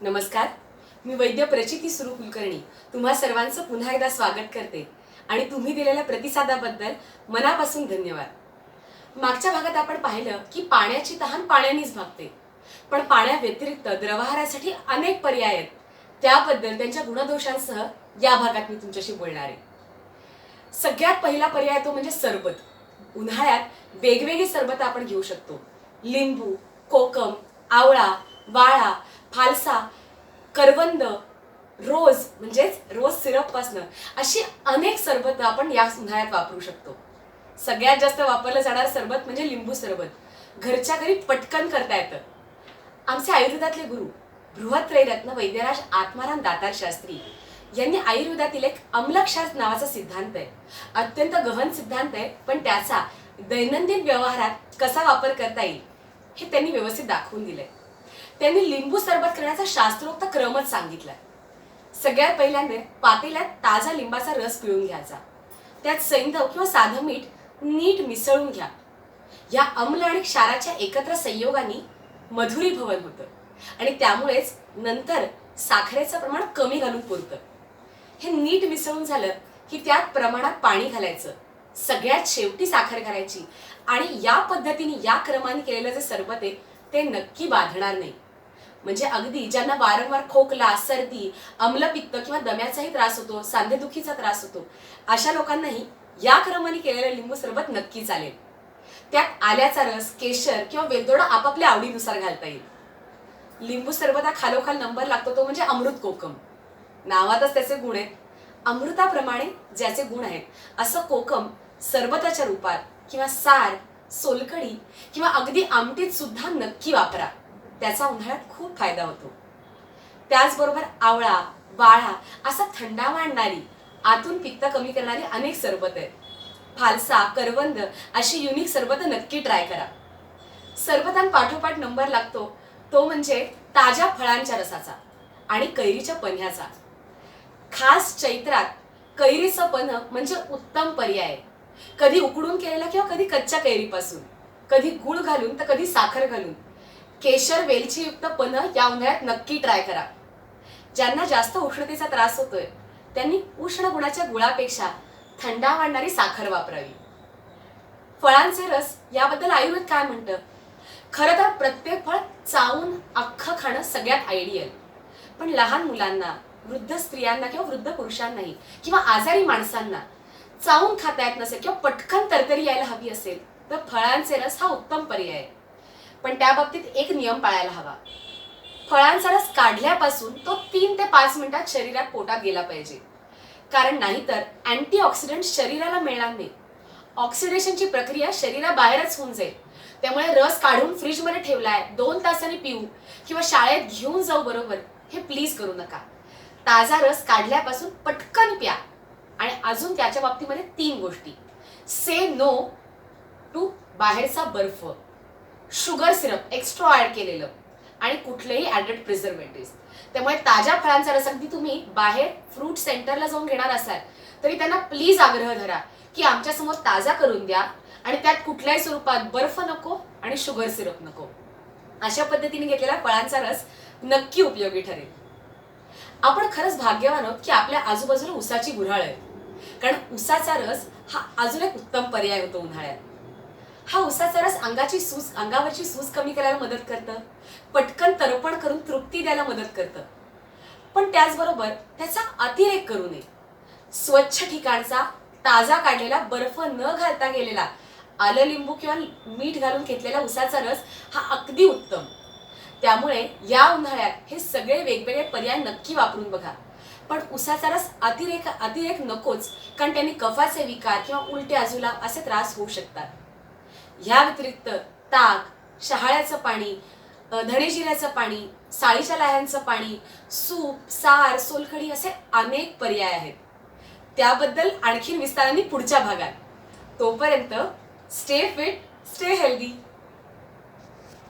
नमस्कार. मी वैद्य प्रचिती सुरू कुलकर्णी. तुम्हा सर्वांचं पुन्हा एकदा स्वागत करते. आणि तुम्ही दिलेल्या प्रतिसादाबद्दल मनापासून धन्यवाद. मागच्या भागात आपण पाहिलं की पाण्याची तहान पाण्यानेच भागते. पण पाण्याव्यतिरिक्त द्रवहारासाठी अनेक पर्याय आहेत. त्याबद्दल त्यांच्या गुणदोषांसह या भागात मी तुमच्याशी बोलणार आहे. सगळ्यात पहिला पर्याय तो म्हणजे सरबत. उन्हाळ्यात वेगवेगळी सरबत आपण घेऊ शकतो. लिंबू कोकम आवळा वाळा फालसा करवंद रोज म्हणजेच रोज सिरपपासनं अशी अनेक सरबत आपण या उन्हाळ्यात वापरू शकतो. सगळ्यात जास्त वापरलं जाणारं सरबत म्हणजे लिंबू सरबत. घरच्या घरी पटकन करता येतं. आमचे आयुर्वेदातले गुरु बृहत्रैरत्न वैद्यराज आत्माराम दातार शास्त्री यांनी आयुर्वेदातील एक अम्लक्षार नावाचा सिद्धांत आहे. अत्यंत गहन सिद्धांत आहे पण त्याचा दैनंदिन व्यवहारात कसा वापर करता येईल हे त्यांनी व्यवस्थित दाखवून दिलंय. त्यांनी लिंबू सरबत करण्याचा शास्त्रोक्त क्रमच सांगितलाय. सगळ्यात पहिल्यांदा पातेल्यात ताजा लिंबाचा रस पिळून घ्यायचा. त्यात सैंधव किंवा साधं मीठ नीट मिसळून घ्या. या अम्ल आणि क्षाराच्या एकत्र संयोगाने मधुरी भवन होतं आणि त्यामुळेच नंतर साखरेचं प्रमाण कमी घालून पुरतं. हे नीट मिसळून झालं की त्यात प्रमाणात पाणी घालायचं. सगळ्यात शेवटी साखर घालायची आणि या पद्धतीने या क्रमाने केलेलं जे सरबत आहे ते नक्की बाधणार नाही. म्हणजे अगदी ज्यांना वारंवार खोकला सर्दी अम्लपित्त किंवा दम्याचाही त्रास होतो सांधेदुखीचा त्रास होतो अशा लोकांनाही या क्रमाने केलेलं लिंबू सरबत नक्की चालेल. त्यात आल्याचा रस केशर किंवा वेलदोडा आपापल्या आवडीनुसार घालता येईल. लिंबू सरबत हा खालोखाल नंबर लागतो तो म्हणजे अमृत कोकम. नावातच त्याचे गुण आहेत. अमृताप्रमाणे ज्याचे गुण आहेत. असं कोकम सरबताच्या रूपात किंवा सार सोलकडी किंवा अगदी आमटीत सुद्धा नक्की वापरा. त्याचा उन्हाळ्यात खूप फायदा होतो. त्याचबरोबर आवळा वाळा असा थंडा मांडणारी आतून पित्त कमी करणारी अनेक सरबत आहेत. फालसा करवंद अशी युनिक सरबत नक्की ट्राय करा. सरबतांपाठोपाठ नंबर लागतो. तो म्हणजे ताज्या फळांच्या रसाचा आणि कैरीच्या पन्ह्याचा. खास चैत्रात कैरीचं पन्ह म्हणजे उत्तम पर्याय. आहे. कधी उकडून केलेला किंवा कधी कच्च्या कैरीपासून. कधी गुळ घालून तर कधी साखर घालून. केशर वेलचीयुक्त पन पन्ह या उन्हाळ्यात नक्की ट्राय करा. ज्यांना जास्त उष्णतेचा त्रास होतोय त्यांनी उष्ण गुणाच्या गुळापेक्षा थंडा वाढणारी साखर वापरावी. फळांचे रस याबद्दल आयुर्वेद काय म्हणतं? खरं तर प्रत्येक फळ चावून अख्खं खाणं सगळ्यात आयडियल पण लहान मुलांना वृद्ध स्त्रियांना किंवा वृद्ध पुरुषांनाही किंवा आजारी माणसांना चावून खाता येत नसेल किंवा पटकन तरतरी यायला हवी असेल तर फळांचे रस हा उत्तम पर्याय आहे. पण त्या बाबतीत एक नियम पाळायला हवा. फळांचा रस काढल्यापासून तो तीन ते पाच मिनिटात शरीरात पोटात गेला पाहिजे. कारण नाहीतर अँटीऑक्सिडंट शरीराला मिळणार नाही. ऑक्सिडेशनची प्रक्रिया शरीराबाहेरच होऊन जाईल. त्यामुळे रस काढून फ्रीजमध्ये ठेवलाय दोन तासांनी पिऊ किंवा शाळेत घेऊन जाऊ बरोबर हे प्लीज करू नका. ताजा रस काढल्यापासून पटकन प्या. आणि अजून त्याच्या बाबतीमध्ये तीन गोष्टी. से नो टू बाहेरचा बर्फ. शुगर सिरप एक्स्ट्रा ऍड केलेलं. आणि कुठलेही ॲडेड प्रिझर्वेटिव्ह त्यामुळे ताज्या फळांचा रस अगदी तुम्ही बाहेर फ्रूट सेंटरला जाऊन घेणार असाल तरी त्यांना प्लीज आग्रह धरा की आमच्यासमोर ताजा करून द्या आणि त्यात कुठल्याही स्वरूपात बर्फ नको आणि शुगर सिरप नको. अशा पद्धतीने घेतलेला फळांचा रस नक्की उपयोगी ठरेल. आपण खरंच भाग्यवान आहोत की आपल्या आजूबाजूला उसाची गुऱ्हाळ आहे. कारण उसाचा रस हा अजून एक उत्तम पर्याय होतो उन्हाळ्यात. हा उसाचा रस अंगाची सूज अंगावरची सूज कमी करायला मदत करतं. पटकन तरपण करून तृप्ती द्यायला मदत करतं. पण त्याचबरोबर त्याचा अतिरेक करू नये. स्वच्छ ठिकाणचा ताजा काढलेला बर्फ न घालता गेलेला आलं लिंबू किंवा मीठ घालून घेतलेला उसाचा रस हा अगदी उत्तम. त्यामुळे या उन्हाळ्यात हे सगळे वेगवेगळे पर्याय नक्की वापरून बघा. पण उसाचा रस अतिरेक अतिरेक नकोच कारण त्यांनी कफाचे विकार किंवा उलट्या आजूला असे त्रास होऊ शकतात. ह्या व्यतिरिक्त ताक शहाळ्याचं पाणी धणेजिऱ्याचं पाणी साळीच्या लाह्यांचं पाणी सूप सार सोलखडी असे अनेक पर्याय आहेत. त्याबद्दल आणखीन विस्ताराने पुढच्या भागात. तोपर्यंत स्टे फिट स्टे हेल्दी